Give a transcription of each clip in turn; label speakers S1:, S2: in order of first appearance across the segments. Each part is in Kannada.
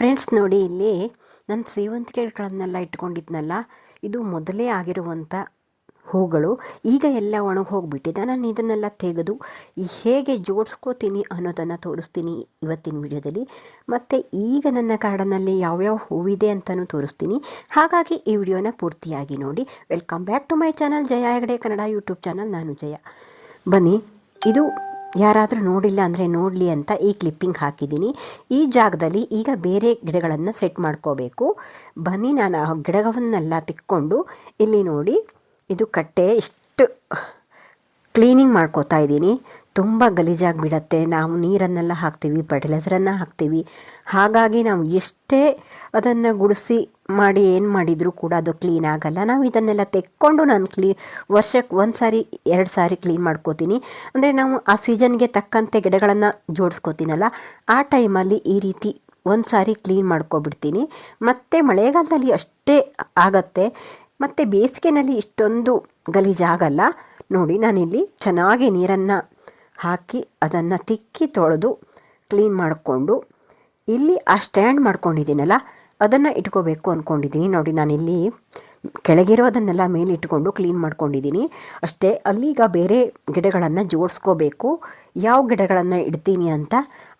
S1: ಫ್ರೆಂಡ್ಸ್ ನೋಡಿ ಇಲ್ಲಿ ನನ್ನ ಸೇವಂತಿಕೆಗಳನ್ನೆಲ್ಲ ಇಟ್ಕೊಂಡಿದ್ನಲ್ಲ, ಇದು ಮೊದಲೇ ಆಗಿರುವಂಥ ಹೂಗಳು. ಈಗ ಎಲ್ಲ ಒಣಗಿ ಹೋಗಿಬಿಟ್ಟಿದೆ. ನಾನು ಇದನ್ನೆಲ್ಲ ತೆಗೆದು ಹೇಗೆ ಜೋಡಿಸ್ಕೋತೀನಿ ಅನ್ನೋದನ್ನು ತೋರಿಸ್ತೀನಿ ಇವತ್ತಿನ ವಿಡಿಯೋದಲ್ಲಿ. ಮತ್ತು ಈಗ ನನ್ನ ಗಾರ್ಡನಲ್ಲಿ ಯಾವ್ಯಾವ ಹೂವಿದೆ ಅಂತಲೂ ತೋರಿಸ್ತೀನಿ. ಹಾಗಾಗಿ ಈ ವಿಡಿಯೋನ ಪೂರ್ತಿಯಾಗಿ ನೋಡಿ. Welcome back to my channel Jaya Hegade Kannada YouTube channel. ನಾನು ಜಯ. ಬನ್ನಿ, ಇದು ಯಾರಾದರೂ ನೋಡಿಲ್ಲ ಅಂದರೆ ನೋಡಲಿ ಅಂತ ಈ ಕ್ಲಿಪ್ಪಿಂಗ್ ಹಾಕಿದ್ದೀನಿ. ಈ ಜಾಗದಲ್ಲಿ ಈಗ ಬೇರೆ ಗಿಡಗಳನ್ನು ಸೆಟ್ ಮಾಡ್ಕೋಬೇಕು. ಬನ್ನಿ ನಾನು ಆ ಗಿಡವನ್ನೆಲ್ಲ ತಿಕ್ಕೊಂಡು ಇಲ್ಲಿ ನೋಡಿ, ಇದು ಕಟ್ಟೆ ಇಷ್ಟು ಕ್ಲೀನಿಂಗ್ ಮಾಡ್ಕೋತಾ ಇದ್ದೀನಿ. ತುಂಬ ಗಲೀಜಾಗಿ ಬಿಡತ್ತೆ ನಾವು ನೀರನ್ನೆಲ್ಲ ಹಾಕ್ತೀವಿ ಫರ್ಟಿಲೈಸರನ್ನು ಹಾಕ್ತೀವಿ. ಹಾಗಾಗಿ ನಾವು ಎಷ್ಟೇ ಅದನ್ನು ಗುಡಿಸಿ ಮಾಡಿ ಏನು ಮಾಡಿದರೂ ಕೂಡ ಅದು ಕ್ಲೀನ್ ಆಗಲ್ಲ. ನಾವು ಇದನ್ನೆಲ್ಲ ತೆಕ್ಕೊಂಡು ನಾನು ಕ್ಲೀನ್ ವರ್ಷಕ್ಕೆ ಒಂದು ಸಾರಿ, ಎರಡು ಸಾರಿ ಕ್ಲೀನ್ ಮಾಡ್ಕೋತೀನಿ. ಅಂದರೆ ನಾವು ಆ ಸೀಸನ್ಗೆ ತಕ್ಕಂತೆ ಗಿಡಗಳನ್ನು ಜೋಡಿಸ್ಕೋತೀನಲ್ಲ, ಆ ಟೈಮಲ್ಲಿ ಈ ರೀತಿ ಒಂದು ಸಾರಿ ಕ್ಲೀನ್ ಮಾಡ್ಕೊಬಿಡ್ತೀನಿ. ಮತ್ತು ಮಳೆಗಾಲದಲ್ಲಿ ಅಷ್ಟೇ ಆಗತ್ತೆ. ಮತ್ತು ಬೇಸಿಗೆನಲ್ಲಿ ಇಷ್ಟೊಂದು ಗಲೀಜಾಗಲ್ಲ ನೋಡಿ, ನಾನಿಲ್ಲಿ ಚೆನ್ನಾಗಿ ನೀರನ್ನು ಹಾಕಿ ಅದನ್ನು ತಿಕ್ಕಿ ತೊಳೆದು ಕ್ಲೀನ್ ಮಾಡಿಕೊಂಡು, ಇಲ್ಲಿ ಆ ಸ್ಟ್ಯಾಂಡ್ ಮಾಡ್ಕೊಂಡಿದ್ದೀನಲ್ಲ ಅದನ್ನು ಇಟ್ಕೋಬೇಕು ಅಂದ್ಕೊಂಡಿದ್ದೀನಿ ನೋಡಿ, ನಾನಿಲ್ಲಿ ಕೆಳಗಿರೋದನ್ನೆಲ್ಲ ಮೇಲೆ ಇಟ್ಕೊಂಡು ಕ್ಲೀನ್ ಮಾಡ್ಕೊಂಡಿದ್ದೀನಿ ಅಷ್ಟೇ, ಅಲ್ಲಿಗ ಬೇರೆ ಗಿಡಗಳನ್ನು ಜೋಡಿಸ್ಕೋಬೇಕು. ಯಾವ ಗಿಡಗಳನ್ನು ಇಡ್ತೀನಿ ಅಂತ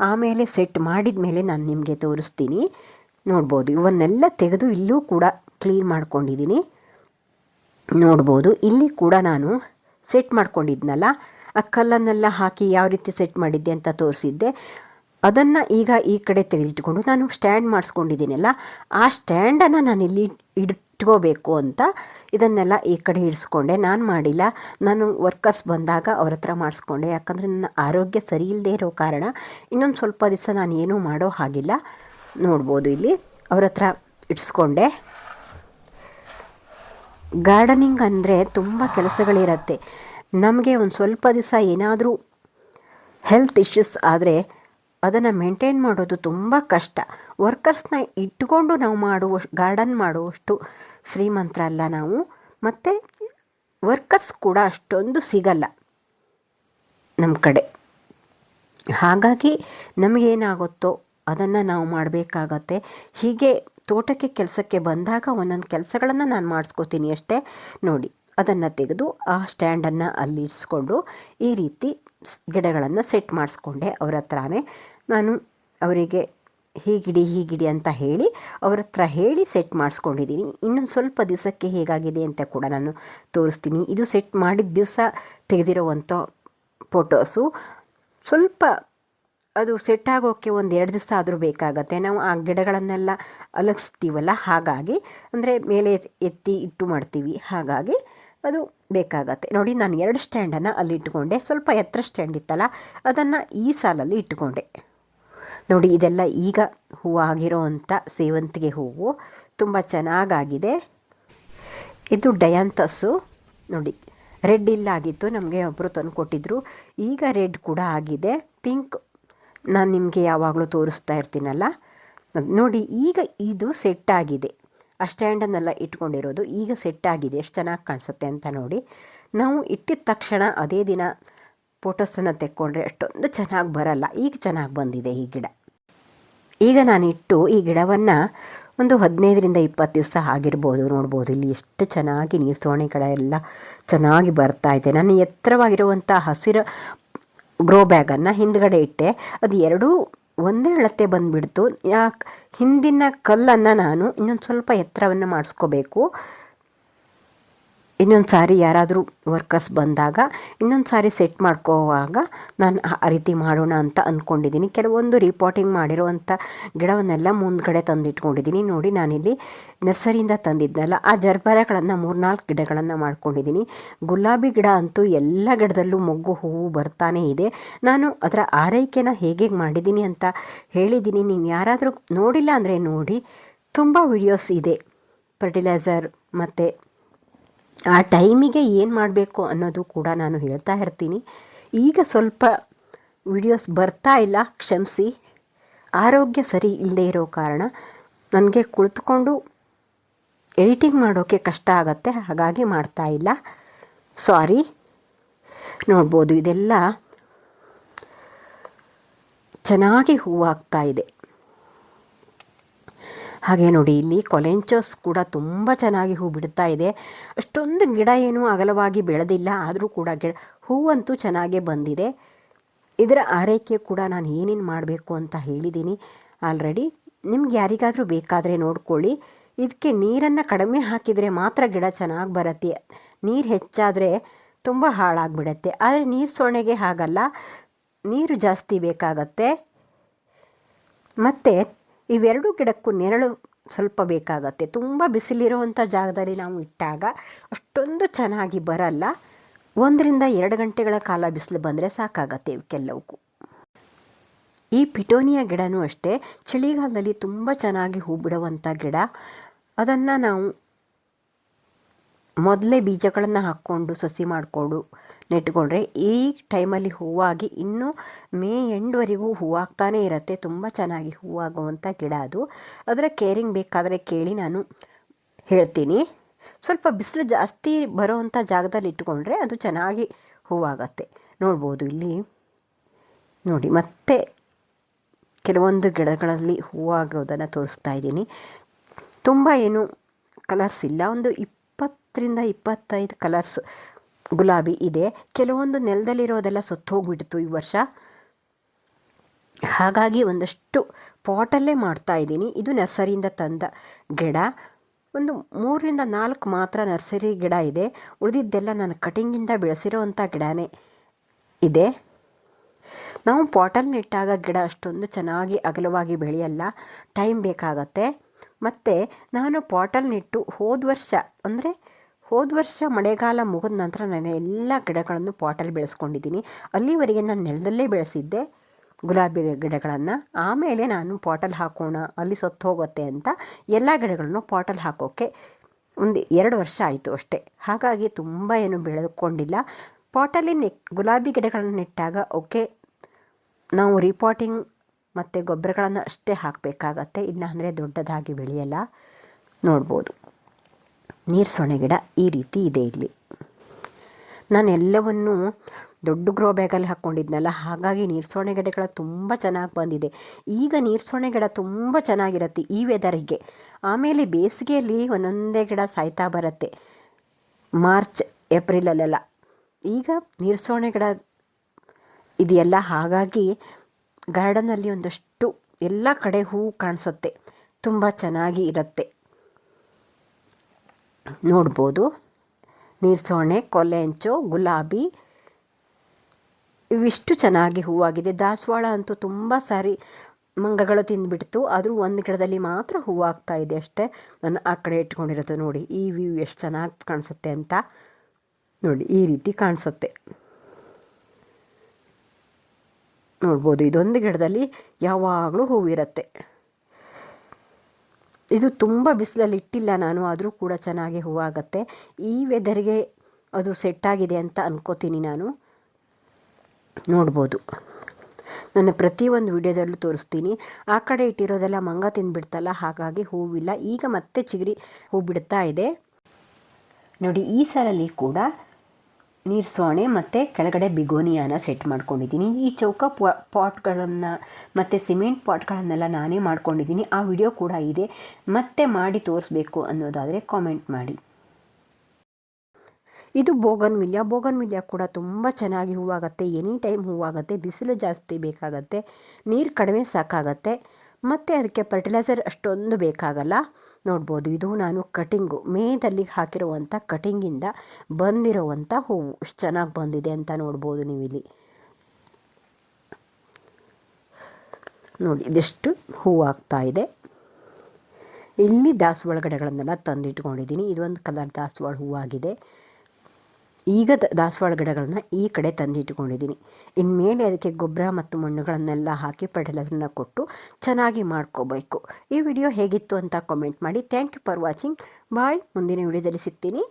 S1: ಆಮೇಲೆ ಸೆಟ್ ಮಾಡಿದ ಮೇಲೆ ನಾನು ನಿಮಗೆ ತೋರಿಸ್ತೀನಿ. ನೋಡ್ಬೋದು, ಇವನ್ನೆಲ್ಲ ತೆಗೆದು ಇಲ್ಲೂ ಕೂಡ ಕ್ಲೀನ್ ಮಾಡ್ಕೊಂಡಿದ್ದೀನಿ ನೋಡ್ಬೋದು, ಇಲ್ಲಿ ಕೂಡ ನಾನು ಸೆಟ್ ಮಾಡ್ಕೊಂಡಿದ್ನಲ್ಲ, ಆ ಕಲ್ಲನ್ನೆಲ್ಲ ಹಾಕಿ ಯಾವ ರೀತಿ ಸೆಟ್ ಮಾಡಿದ್ದೆ ಅಂತ ತೋರಿಸಿದ್ದೆ. ಅದನ್ನು ಈಗ ಈ ಕಡೆ ತೆಗೆದಿಟ್ಕೊಂಡು ನಾನು ಸ್ಟ್ಯಾಂಡ್ ಮಾಡಿಸ್ಕೊಂಡಿದ್ದೀನಲ್ಲ, ಆ ಸ್ಟ್ಯಾಂಡನ್ನು ನಾನು ಇಲ್ಲಿ ಇಟ್ಕೋಬೇಕು ಅಂತ ಇದನ್ನೆಲ್ಲ ಈ ಕಡೆ ಇಡಿಸ್ಕೊಂಡೆ. ನಾನು ಮಾಡಿಲ್ಲ. ನಾನು ವರ್ಕರ್ಸ್ ಬಂದಾಗ ಅವ್ರ ಹತ್ರ ಮಾಡಿಸ್ಕೊಂಡೆ. ಯಾಕಂದರೆ ನನ್ನ ಆರೋಗ್ಯ ಸರಿ ಇಲ್ಲದೆ ಇರೋ ಕಾರಣ ಇನ್ನೊಂದು ಸ್ವಲ್ಪ ದಿವಸ ನಾನು ಏನೂ ಮಾಡೋ ಹಾಗಿಲ್ಲ. ನೋಡ್ಬೋದು ಇಲ್ಲಿ. ಅವ್ರ ಹತ್ರ ಇಡಿಸ್ಕೊಂಡೆ. ಗಾರ್ಡನಿಂಗ್ ಅಂದರೆ ತುಂಬ ಕೆಲಸಗಳಿರತ್ತೆ. ನಮಗೆ ಒಂದು ಸ್ವಲ್ಪ ದಿವಸ ಏನಾದರೂ ಹೆಲ್ತ್ ಇಶ್ಯೂಸ್ ಆದರೆ ಅದನ್ನು ಮೇಂಟೈನ್ ಮಾಡೋದು ತುಂಬ ಕಷ್ಟ. ವರ್ಕರ್ಸ್ನ ಇಟ್ಕೊಂಡು ನಾವು ಮಾಡುವ ಗಾರ್ಡನ್ ಮಾಡುವಷ್ಟು ಶ್ರೀಮಂತರಲ್ಲ ನಾವು. ಮತ್ತು ವರ್ಕರ್ಸ್ ಕೂಡ ಅಷ್ಟೊಂದು ಸಿಗಲ್ಲ ನಮ್ಮ ಕಡೆ. ಹಾಗಾಗಿ ನಮಗೇನಾಗುತ್ತೋ ಅದನ್ನು ನಾವು ಮಾಡಬೇಕಾಗತ್ತೆ. ಹೀಗೆ ತೋಟಕ್ಕೆ, ಕೆಲಸಕ್ಕೆ ಬಂದಾಗ ಒಂದೊಂದು ಕೆಲಸಗಳನ್ನು ನಾನು ಮಾಡಿಸ್ಕೋತೀನಿ ಅಷ್ಟೇ. ನೋಡಿ, ಅದನ್ನು ತೆಗೆದು ಆ ಸ್ಟ್ಯಾಂಡನ್ನು ಅಲ್ಲಿ ಇರಿಸ್ಕೊಂಡು ಈ ರೀತಿ ಗಿಡಗಳನ್ನು ಸೆಟ್ ಮಾಡಿಸ್ಕೊಂಡೆ ಅವ್ರ ಹತ್ರನೇ. ನಾನು ಅವರಿಗೆ ಹೀಗಿಡಿ ಹೀಗಿಡಿ ಅಂತ ಹೇಳಿ ಅವ್ರ ಹತ್ರ ಹೇಳಿ ಸೆಟ್ ಮಾಡಿಸ್ಕೊಂಡಿದ್ದೀನಿ ಇನ್ನೊಂದು ಸ್ವಲ್ಪ ದಿವಸಕ್ಕೆ ಹೇಗಾಗಿದೆ ಅಂತ ಕೂಡ ನಾನು ತೋರಿಸ್ತೀನಿ. ಇದು ಸೆಟ್ ಮಾಡಿದ ದಿವಸ ತೆಗೆದಿರುವಂಥ ಫೋಟೋಸು ಸ್ವಲ್ಪ ಅದು ಸೆಟ್ ಆಗೋಕ್ಕೆ ಒಂದು ಎರಡು ದಿವಸ ಆದರೂ ಬೇಕಾಗತ್ತೆ. ನಾವು ಆ ಗಿಡಗಳನ್ನೆಲ್ಲ ಅಲಗಿಸ್ತೀವಲ್ಲ ಹಾಗಾಗಿ, ಅಂದರೆ ಮೇಲೆ ಎತ್ತಿ ಇಟ್ಟು ಮಾಡ್ತೀವಿ. ಹಾಗಾಗಿ ಅದು ಬೇಕಾಗತ್ತೆ. ನೋಡಿ, ನಾನು ಎರಡು ಸ್ಟ್ಯಾಂಡನ್ನು ಅಲ್ಲಿ ಇಟ್ಕೊಂಡೆ. ಸ್ವಲ್ಪ ಎತ್ತರ ಸ್ಟ್ಯಾಂಡ್ ಇತ್ತಲ್ಲ, ಅದನ್ನು ಈ ಸಾಲಲ್ಲಿ ಇಟ್ಕೊಂಡೆ. ನೋಡಿ, ಇದೆಲ್ಲ ಈಗ ಹೂವಾಗಿರೋ ಅಂಥ ಸೇವಂತಿಗೆ ಹೂವು. ತುಂಬ ಚೆನ್ನಾಗಾಗಿದೆ. ಇದು ಡಯಾಂತಸ್ಸು. ನೋಡಿ, ರೆಡ್ ಇಲ್ಲಾಗಿತ್ತು ನಮಗೆ ಒಬ್ಬರು ತಂದು ಕೊಟ್ಟಿದ್ರು. ಈಗ ರೆಡ್ ಕೂಡ ಆಗಿದೆ. ಪಿಂಕ್ ನಾನು ನಿಮಗೆ ಯಾವಾಗಲೂ ತೋರಿಸ್ತಾ ಇರ್ತೀನಲ್ಲ. ನೋಡಿ, ಈಗ ಇದು ಸೆಟ್ ಆಗಿದೆ. ಆ ಸ್ಟ್ಯಾಂಡನ್ನೆಲ್ಲ ಇಟ್ಕೊಂಡಿರೋದು. ಈಗ ಸೆಟ್ ಆಗಿದೆ ಎಷ್ಟು ಚೆನ್ನಾಗಿ ಕಾಣಿಸುತ್ತೆ ಅಂತ ನೋಡಿ. ನಾವು ಇಟ್ಟಿದ ತಕ್ಷಣ ಅದೇ ದಿನ ಫೋಟೋಸನ್ನು ತೆಕ್ಕೊಂಡ್ರೆ ಅಷ್ಟೊಂದು ಚೆನ್ನಾಗಿ ಬರಲ್ಲ. ಈಗ ಚೆನ್ನಾಗಿ ಬಂದಿದೆ ಈ ಗಿಡ. ಈಗ ನಾನು ಇಟ್ಟು ಈ ಗಿಡವನ್ನು ಒಂದು ಹದಿನೈದರಿಂದ ಇಪ್ಪತ್ತು ದಿವಸ ಆಗಿರ್ಬೋದು. ನೋಡ್ಬೋದು ಇಲ್ಲಿ ಎಷ್ಟು ಚೆನ್ನಾಗಿ ನೀರು ಸೋಣೆ ಕಡೆ ಎಲ್ಲ ಚೆನ್ನಾಗಿ ಬರ್ತಾ ಇದೆ. ನಾನು ಎತ್ತರವಾಗಿರುವಂಥ ಹಸಿರು ಗ್ರೋ ಬ್ಯಾಗನ್ನು ಹಿಂದ್ಗಡೆ ಇಟ್ಟೆ. ಅದು ಎರಡೂ ಒಂದೇ ಅಳತೆ ಬಂದುಬಿಡ್ತು. ಹಿಂದಿನ ಕಲ್ಲನ್ನು ನಾನು ಇನ್ನೊಂದು ಸ್ವಲ್ಪ ಎತ್ತರವನ್ನು ಮಾಡಿಸ್ಕೋಬೇಕು. ಇನ್ನೊಂದು ಸಾರಿ ಯಾರಾದರೂ ವರ್ಕರ್ಸ್ ಬಂದಾಗ, ಇನ್ನೊಂದು ಸಾರಿ ಸೆಟ್ ಮಾಡ್ಕೋವಾಗ ನಾನು ಆ ರೀತಿ ಮಾಡೋಣ ಅಂತ ಅಂದ್ಕೊಂಡಿದ್ದೀನಿ ಕೆಲವೊಂದು ರಿಪೋರ್ಟಿಂಗ್ ಮಾಡಿರುವಂಥ ಗಿಡವನ್ನೆಲ್ಲ ಮುಂದ್ಗಡೆ ತಂದಿಟ್ಕೊಂಡಿದ್ದೀನಿ ನೋಡಿ, ನಾನಿಲ್ಲಿ ನರ್ಸರಿಯಿಂದ ತಂದಿದ್ನಲ್ಲ, ಆ ಜರ್ಬರಗಳನ್ನು ಮೂರ್ನಾಲ್ಕು ಗಿಡಗಳನ್ನು ಮಾಡ್ಕೊಂಡಿದ್ದೀನಿ ಗುಲಾಬಿ ಗಿಡ ಅಂತೂ ಎಲ್ಲ ಗಿಡದಲ್ಲೂ ಮೊಗ್ಗು, ಹೂವು ಬರ್ತಾನೇ ಇದೆ. ನಾನು ಅದರ ಆರೈಕೆನ ಹೇಗೆ ಮಾಡಿದ್ದೀನಿ ಅಂತ ಹೇಳಿದ್ದೀನಿ ನೀವು ಯಾರಾದರೂ ನೋಡಿಲ್ಲ ಅಂದರೆ ನೋಡಿ, ತುಂಬ ವಿಡಿಯೋಸ್ ಇದೆ. ಫರ್ಟಿಲೈಸರ್ ಮತ್ತು ಆ ಟೈಮಿಗೆ ಏನು ಮಾಡಬೇಕು ಅನ್ನೋದು ಕೂಡ ನಾನು ಹೇಳ್ತಾ ಇರ್ತೀನಿ. ಈಗ ಸ್ವಲ್ಪ ವಿಡಿಯೋಸ್ ಬರ್ತಾ ಇಲ್ಲ, ಕ್ಷಮಿಸಿ. ಆರೋಗ್ಯ ಸರಿ ಇಲ್ಲದೆ ಇರೋ ಕಾರಣ ನನಗೆ ಕುಳಿತುಕೊಂಡು ಎಡಿಟಿಂಗ್ ಮಾಡೋಕ್ಕೆ ಕಷ್ಟ ಆಗುತ್ತೆ, ಹಾಗಾಗಿ ಮಾಡ್ತಾ ಇಲ್ಲ. ಸಾರಿ ನೋಡ್ಬೋದು, ಇದೆಲ್ಲ ಚೆನ್ನಾಗಿ ಹೂವಾಗ್ತಾ ಇದೆ. ಹಾಗೆ ನೋಡಿ, ಇಲ್ಲಿ ಕೊಲೆಂಚಸ್ ಕೂಡ ತುಂಬ ಚೆನ್ನಾಗಿ ಹೂ ಬಿಡ್ತಾ ಇದೆ. ಅಷ್ಟೊಂದು ಗಿಡ ಏನೂ ಅಗಲವಾಗಿ ಬೆಳೆದಿಲ್ಲ, ಆದರೂ ಕೂಡ ಗಿಡ ಹೂವಂತೂ ಚೆನ್ನಾಗೇ ಬಂದಿದೆ. ಇದರ ಆರೈಕೆ ಕೂಡ ನಾನು ಏನೇನು ಮಾಡಬೇಕು ಅಂತ ಹೇಳಿದ್ದೀನಿ. ಆಲ್ರೆಡಿ ನಿಮ್ಗೆ ಯಾರಿಗಾದರೂ ಬೇಕಾದರೆ ನೋಡ್ಕೊಳ್ಳಿ. ಇದಕ್ಕೆ ನೀರನ್ನು ಕಡಿಮೆ ಹಾಕಿದರೆ ಮಾತ್ರ ಗಿಡ ಚೆನ್ನಾಗಿ ಬರುತ್ತೆ. ನೀರು ಹೆಚ್ಚಾದರೆ ತುಂಬ ಹಾಳಾಗಿಬಿಡತ್ತೆ. ಆದರೆ ನೀರು ಸೊಣೆಗೆ ಹಾಗಲ್ಲ. ನೀರು ಜಾಸ್ತಿ ಬೇಕಾಗತ್ತೆ. ಮತ್ತು ಇವೆರಡು ಗಿಡಕ್ಕೂ ನೆರಳು ಸ್ವಲ್ಪ ಬೇಕಾಗತ್ತೆ. ತುಂಬ ಬಿಸಿಲಿರುವಂಥ ಜಾಗದಲ್ಲಿ ನಾವು ಇಟ್ಟಾಗ ಅಷ್ಟೊಂದು ಚೆನ್ನಾಗಿ ಬರಲ್ಲ. ಒಂದರಿಂದ ಎರಡು ಗಂಟೆಗಳ ಕಾಲ ಬಿಸಿಲು ಬಂದರೆ ಸಾಕಾಗತ್ತೆ ಇವಕ್ಕೆಲ್ಲವಕ್ಕೂ ಈ ಪಿಟೋನಿಯಾ ಗಿಡನೂ ಅಷ್ಟೇ, ಚಳಿಗಾಲದಲ್ಲಿ ತುಂಬ ಚೆನ್ನಾಗಿ ಹೂ ಬಿಡುವಂಥ ಗಿಡ. ಅದನ್ನು ನಾವು ಮೊದಲೇ ಬೀಜಗಳನ್ನು ಹಾಕ್ಕೊಂಡು ಸಸಿ ಮಾಡಿಕೊಂಡು ನೆಟ್ಕೊಂಡ್ರೆ ಈ ಟೈಮಲ್ಲಿ ಹೂವಾಗಿ ಇನ್ನೂ ಮೇ ಎಂಡ್ವರೆಗೂ ಹೂವಾಗ್ತಾನೇ ಇರುತ್ತೆ. ತುಂಬ ಚೆನ್ನಾಗಿ ಹೂವಾಗುವಂಥ ಗಿಡ ಅದು. ಅದರ ಕೇರಿಂಗ್ ಬೇಕಾದರೆ ಕೇಳಿ ನಾನು ಹೇಳ್ತೀನಿ. ಸ್ವಲ್ಪ ಬಿಸಿಲು ಜಾಸ್ತಿ ಬರೋವಂಥ ಜಾಗದಲ್ಲಿ ಇಟ್ಕೊಂಡ್ರೆ ಅದು ಚೆನ್ನಾಗಿ ಹೂವಾಗತ್ತೆ. ನೋಡ್ಬೋದು ಇಲ್ಲಿ. ನೋಡಿ, ಮತ್ತೆ ಕೆಲವೊಂದು ಗಿಡಗಳಲ್ಲಿ ಹೂವಾಗೋದನ್ನು ತೋರಿಸ್ತಾ ಇದ್ದೀನಿ. ತುಂಬ ಏನು ಕಲರ್ಸ್ ಇಲ್ಲ. ಒಂದು ಇಪ್ಪತ್ತರಿಂದ ಇಪ್ಪತ್ತೈದು ಕಲರ್ಸ್ ಗುಲಾಬಿ ಇದೆ. ಕೆಲವೊಂದು ನೆಲದಲ್ಲಿರೋದೆಲ್ಲ ಸತ್ತು ಹೋಗ್ಬಿಡ್ತು ಈ ವರ್ಷ. ಹಾಗಾಗಿ ಒಂದಷ್ಟು ಪಾಟಲ್ಲೇ ಮಾಡ್ತಾ ಇದ್ದೀನಿ. ಇದು ನರ್ಸರಿಯಿಂದ ತಂದ ಗಿಡ. ಒಂದು ಮೂರರಿಂದ ನಾಲ್ಕು ಮಾತ್ರ ನರ್ಸರಿ ಗಿಡ ಇದೆ. ಉಳಿದಿದ್ದೆಲ್ಲ ನಾನು ಕಟಿಂಗಿಂದ ಬೆಳೆಸಿರೋ ಅಂಥ ಗಿಡನೇ ಇದೆ. ನಾವು ಪಾಟಲ್ನಿಟ್ಟಾಗ ನೆಟ್ಟಾಗ ಗಿಡ ಅಷ್ಟೊಂದು ಚೆನ್ನಾಗಿ ಅಗಲವಾಗಿ ಬೆಳೆಯಲ್ಲ. ಟೈಮ್ ಬೇಕಾಗತ್ತೆ. ಮತ್ತು ನಾನು ಪಾಟಲ್ ನೆಟ್ಟು ಹೋದ ವರ್ಷ, ಅಂದರೆ ಹೋದ ವರ್ಷ ಮಳೆಗಾಲ ಮುಗಿದ ನಂತರ ನಾನು ಎಲ್ಲ ಗಿಡಗಳನ್ನು ಪಾಟಲ್ಲಿ ಬೆಳೆಸ್ಕೊಂಡಿದ್ದೀನಿ. ಅಲ್ಲಿವರೆಗೆ ನಾನು ನೆಲದಲ್ಲೇ ಬೆಳೆಸಿದ್ದೆ ಗುಲಾಬಿ ಗಿಡಗಳನ್ನು. ಆಮೇಲೆ ನಾನು ಪಾಟಲ್ಲಿ ಹಾಕೋಣ, ಅಲ್ಲಿ ಸತ್ತು ಹೋಗುತ್ತೆ ಅಂತ ಎಲ್ಲ ಗಿಡಗಳನ್ನು ಪಾಟಲ್ಲಿ ಹಾಕೋಕ್ಕೆ ಒಂದು ಎರಡು ವರ್ಷ ಆಯಿತು ಅಷ್ಟೇ. ಹಾಗಾಗಿ ತುಂಬ ಏನು ಬೆಳೆದುಕೊಂಡಿಲ್ಲ. ಪಾಟಲ್ಲಿ ನೆಟ್ ಗುಲಾಬಿ ಗಿಡಗಳನ್ನು ನೆಟ್ಟಾಗ, ಓಕೆ, ನಾವು ರಿಪಾಟಿಂಗ್ ಮತ್ತು ಗೊಬ್ಬರಗಳನ್ನು ಅಷ್ಟೇ ಹಾಕಬೇಕಾಗತ್ತೆ. ಇಲ್ಲ ಅಂದರೆ ದೊಡ್ಡದಾಗಿ ಬೆಳೆಯಲ್ಲ. ನೋಡ್ಬೋದು. ನೀರು ಸೊಣೆ ಗಿಡ ಈ ರೀತಿ ಇದೆ ಇಲ್ಲಿ. ನಾನು ಎಲ್ಲವನ್ನೂ ದೊಡ್ಡ ಗ್ರೋ ಬ್ಯಾಗಲ್ಲಿ ಹಾಕ್ಕೊಂಡಿದ್ನಲ್ಲ ಹಾಗಾಗಿ ನೀರ್ಸೋಣೆ ಗಿಡಗಳ ತುಂಬ ಚೆನ್ನಾಗಿ ಬಂದಿದೆ. ಈಗ ನೀರ್ಸೋಣೆ ಗಿಡ ತುಂಬ ಚೆನ್ನಾಗಿರುತ್ತೆ ಈ ವೆದರಿಗೆ ಆಮೇಲೆ ಬೇಸಿಗೆಯಲ್ಲಿ ಒಂದೊಂದೇ ಗಿಡ ಸಾಯ್ತಾ ಬರುತ್ತೆ. ಮಾರ್ಚ್, ಏಪ್ರಿಲಲ್ಲೆಲ್ಲ. ಈಗ ನೀರ್ಸೋಣೆ ಗಿಡ ಇದೆಯಲ್ಲ, ಹಾಗಾಗಿ ಗಾರ್ಡನಲ್ಲಿ ಒಂದಷ್ಟು ಎಲ್ಲ ಕಡೆ ಹೂವು ಕಾಣಿಸುತ್ತೆ. ತುಂಬ ಚೆನ್ನಾಗಿ ಇರುತ್ತೆ. ನೋಡ್ಬೋದು. ನೀರ್ಸೋಣೆ ಕೊಲೆಂಚು ಗುಲಾಬಿ. ಇವಿಷ್ಟು ಚೆನ್ನಾಗಿ ಹೂವಾಗಿದೆ. ದಾಸವಾಳ ಅಂತೂ ತುಂಬ ಸಾರಿ ಮಂಗಗಳು ತಿಂದುಬಿಡ್ತು. ಆದರೂ ಒಂದು ಗಿಡದಲ್ಲಿ ಮಾತ್ರ ಹೂವಾಗ್ತಾ ಇದೆ ಅಷ್ಟೇ. ನಾನು ಆ ಕಡೆ ಇಟ್ಕೊಂಡಿರೋದು ನೋಡಿ. ಈ ವ್ಯೂ ಎಷ್ಟು ಚೆನ್ನಾಗಿ ಕಾಣಿಸುತ್ತೆ ಅಂತ ನೋಡಿ. ಈ ರೀತಿ ಕಾಣಿಸುತ್ತೆ. ನೋಡ್ಬೋದು. ಇದೊಂದು ಗಿಡದಲ್ಲಿ ಯಾವಾಗಲೂ ಹೂವಿರುತ್ತೆ ಇದು ತುಂಬ ಬಿಸಿಲಲ್ಲಿ ಇಟ್ಟಿಲ್ಲ ನಾನು, ಆದರೂ ಕೂಡ ಚೆನ್ನಾಗಿ ಹೂವಾಗತ್ತೆ ಈ ವೆದರ್ಗೆ ಅದು ಸೆಟ್ಟಾಗಿದೆ ಅಂತ ಅನ್ಕೋತೀನಿ ನಾನು. ನೋಡ್ಬೋದು. ನನ್ನ ಪ್ರತಿಯೊಂದು ವಿಡಿಯೋದಲ್ಲೂ ತೋರಿಸ್ತೀನಿ. ಆ ಕಡೆ ಇಟ್ಟಿರೋದೆಲ್ಲ ಮಂಗ ತಿಂದುಬಿಡ್ತಲ್ಲ, ಹಾಗಾಗಿ ಹೂವಿಲ್ಲ ಈಗ ಮತ್ತೆ ಚಿಗುರಿ ಹೂ ಬಿಡ್ತಾ ಇದೆ. ನೋಡಿ, ಈ ಸಲಲ್ಲಿ ಕೂಡ ನೀರು ಸೋಣೆ ಮತ್ತು ಕೆಳಗಡೆ ಬಿಗೋನಿಯಾನ ಸೆಟ್ ಮಾಡ್ಕೊಂಡಿದ್ದೀನಿ. ಈ ಚೌಕ ಪಾಟ್ಗಳನ್ನು ಮತ್ತು ಸಿಮೆಂಟ್ ಪಾಟ್ಗಳನ್ನೆಲ್ಲ ನಾನೇ ಮಾಡ್ಕೊಂಡಿದ್ದೀನಿ. ಆ ವಿಡಿಯೋ ಕೂಡ ಇದೆ. ಮತ್ತೆ ಮಾಡಿ ತೋರಿಸ್ಬೇಕು ಅನ್ನೋದಾದರೆ ಕಾಮೆಂಟ್ ಮಾಡಿ. ಇದು ಬೋಗನ್ ಮಿಲ್ಯ ಬೋಗನ್ ಮಿಲ್ಯ ಕೂಡ ತುಂಬ ಚೆನ್ನಾಗಿ ಹೂವಾಗುತ್ತೆ. Any time ಹೂವಾಗುತ್ತೆ. ಬಿಸಿಲು ಜಾಸ್ತಿ ಬೇಕಾಗತ್ತೆ. ನೀರು ಕಡಿಮೆ ಸಾಕಾಗತ್ತೆ. ಮತ್ತು ಅದಕ್ಕೆ ಫರ್ಟಿಲೈಸರ್ ಅಷ್ಟೊಂದು ಬೇಕಾಗಲ್ಲ. ನೋಡ್ಬೋದು, ಇದು ನಾನು ಕಟಿಂಗು ಮೇದಲ್ಲಿ ಹಾಕಿರುವಂಥ ಕಟಿಂಗಿಂದ ಬಂದಿರುವಂಥ ಹೂವು. ಎಷ್ಟು ಚೆನ್ನಾಗಿ ಬಂದಿದೆ ಅಂತ ನೋಡ್ಬೋದು ನೀವು ಇಲ್ಲಿ ನೋಡಿ, ಇದೆಷ್ಟು ಹೂವು ಆಗ್ತಾ ಇದೆ. ಇಲ್ಲಿ ದಾಸವಾಳ ಗಿಡಗಳನ್ನೆಲ್ಲ ತಂದಿಟ್ಕೊಂಡಿದ್ದೀನಿ. ಇದೊಂದು ಕಲರ್ ದಾಸವಾಳ ಹೂವಾಗಿದೆ. ಈಗ ದಾಸವಾಳ ಗಿಡಗಳನ್ನ ಈ ಕಡೆ ತಂದಿಟ್ಟುಕೊಂಡಿದ್ದೀನಿ ಇನ್ಮೇಲೆ ಅದಕ್ಕೆ ಗೊಬ್ಬರ ಮತ್ತು ಮಣ್ಣುಗಳನ್ನೆಲ್ಲ ಹಾಕಿ ಫರ್ಟಿಲೈಸರ್ನ ಕೊಟ್ಟು ಚೆನ್ನಾಗಿ ಮಾಡ್ಕೋಬೇಕು. ಈ ವಿಡಿಯೋ ಹೇಗಿತ್ತು ಅಂತ ಕಾಮೆಂಟ್ ಮಾಡಿ. Thank you for watching bye ಮುಂದಿನ ವಿಡಿಯೋದಲ್ಲಿ ಸಿಗ್ತೀನಿ.